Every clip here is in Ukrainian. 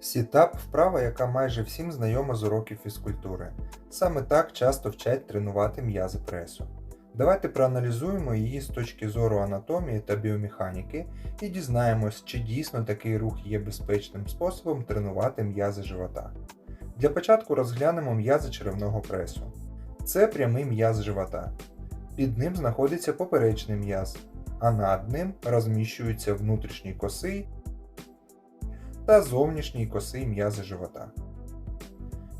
Сітап вправа, яка майже всім знайома з уроків фізкультури. Саме так часто вчать тренувати м'язи пресу. Давайте проаналізуємо її з точки зору анатомії та біомеханіки і дізнаємось, чи дійсно такий рух є безпечним способом тренувати м'язи живота. Для початку розглянемо м'язи черевного пресу. Це прямий м'яз живота. Під ним знаходиться поперечний м'яз, а над ним розміщуються внутрішній косий та зовнішній косий м'язи живота.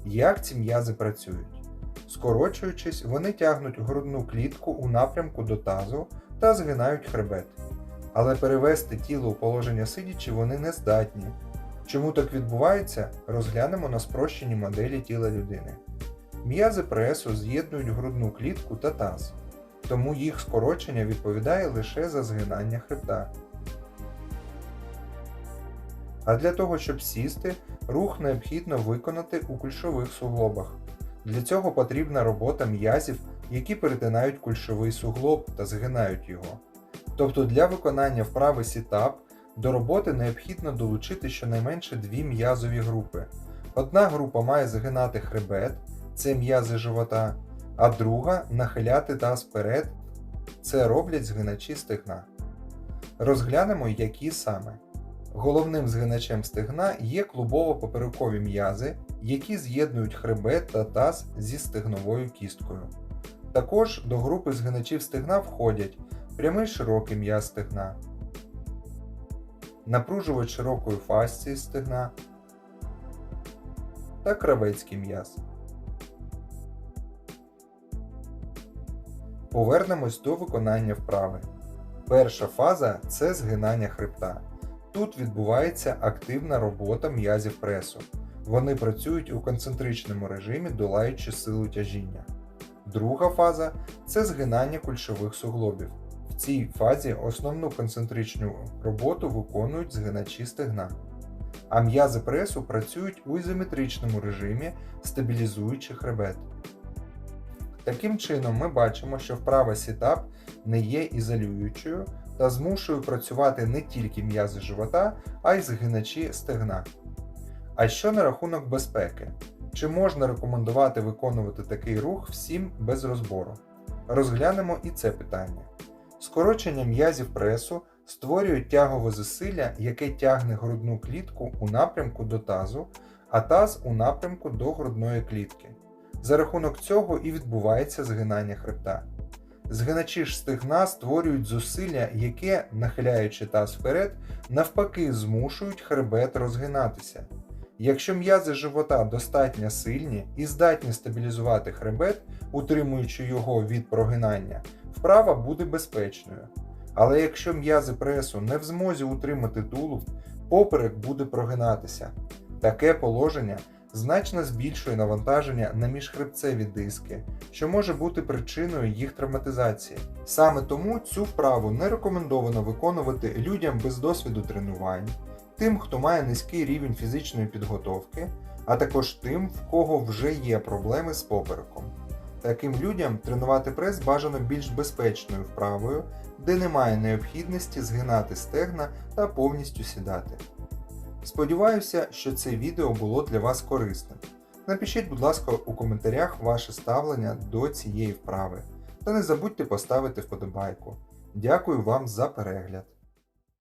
Як ці м'язи працюють? Скорочуючись, вони тягнуть грудну клітку у напрямку до тазу та згинають хребет. Але перевести тіло у положення сидячи вони не здатні. Чому так відбувається, розглянемо на спрощеній моделі тіла людини. М'язи пресу з'єднують грудну клітку та таз, тому їх скорочення відповідає лише за згинання хребта. А для того, щоб сісти, рух необхідно виконати у кульшових суглобах. Для цього потрібна робота м'язів, які перетинають кульшовий суглоб та згинають його. Тобто для виконання вправи сітап до роботи необхідно долучити щонайменше дві м'язові групи. Одна група має згинати хребет, це м'язи живота, а друга нахиляти таз вперед, це роблять згиначі стегна. Розглянемо, які саме. Головним згиначем стегна є клубово-поперекові м'язи, які з'єднують хребет та таз зі стегновою кісткою. Також до групи згиначів стегна входять прямий широкий м'яз стегна, напружувач широкої фасції стегна та кравецький м'яз. Повернемось до виконання вправи. Перша фаза це згинання хребта. Тут відбувається активна робота м'язів пресу. Вони працюють у концентричному режимі, долаючи силу тяжіння. Друга фаза це згинання кульшових суглобів. В цій фазі основну концентричну роботу виконують згиначі стегна. А м'язи пресу працюють у ізометричному режимі, стабілізуючи хребет. Таким чином, ми бачимо, що вправа сітап не є ізолюючою та змушує працювати не тільки м'язи живота, а й згиначі стегна. А що на рахунок безпеки? Чи можна рекомендувати виконувати такий рух всім без розбору? Розглянемо і це питання. Скорочення м'язів пресу створюють тягове зусилля, яке тягне грудну клітку у напрямку до тазу, а таз у напрямку до грудної клітки. За рахунок цього і відбувається згинання хребта. Згиначі ж стегна створюють зусилля, яке, нахиляючи таз вперед, навпаки змушують хребет розгинатися. Якщо м'язи живота достатньо сильні і здатні стабілізувати хребет, утримуючи його від прогинання, вправа буде безпечною. Але якщо м'язи пресу не в змозі утримати тулуб, поперек буде прогинатися. Таке положення значно збільшує навантаження на міжхребцеві диски, що може бути причиною їх травматизації. Саме тому цю вправу не рекомендовано виконувати людям без досвіду тренувань, тим, хто має низький рівень фізичної підготовки, а також тим, в кого вже є проблеми з попереком. Таким людям тренувати прес бажано більш безпечною вправою, де немає необхідності згинати стегна та повністю сідати. Сподіваюся, що це відео було для вас корисним. Напишіть, будь ласка, у коментарях ваше ставлення до цієї вправи та не забудьте поставити вподобайку. Дякую вам за перегляд!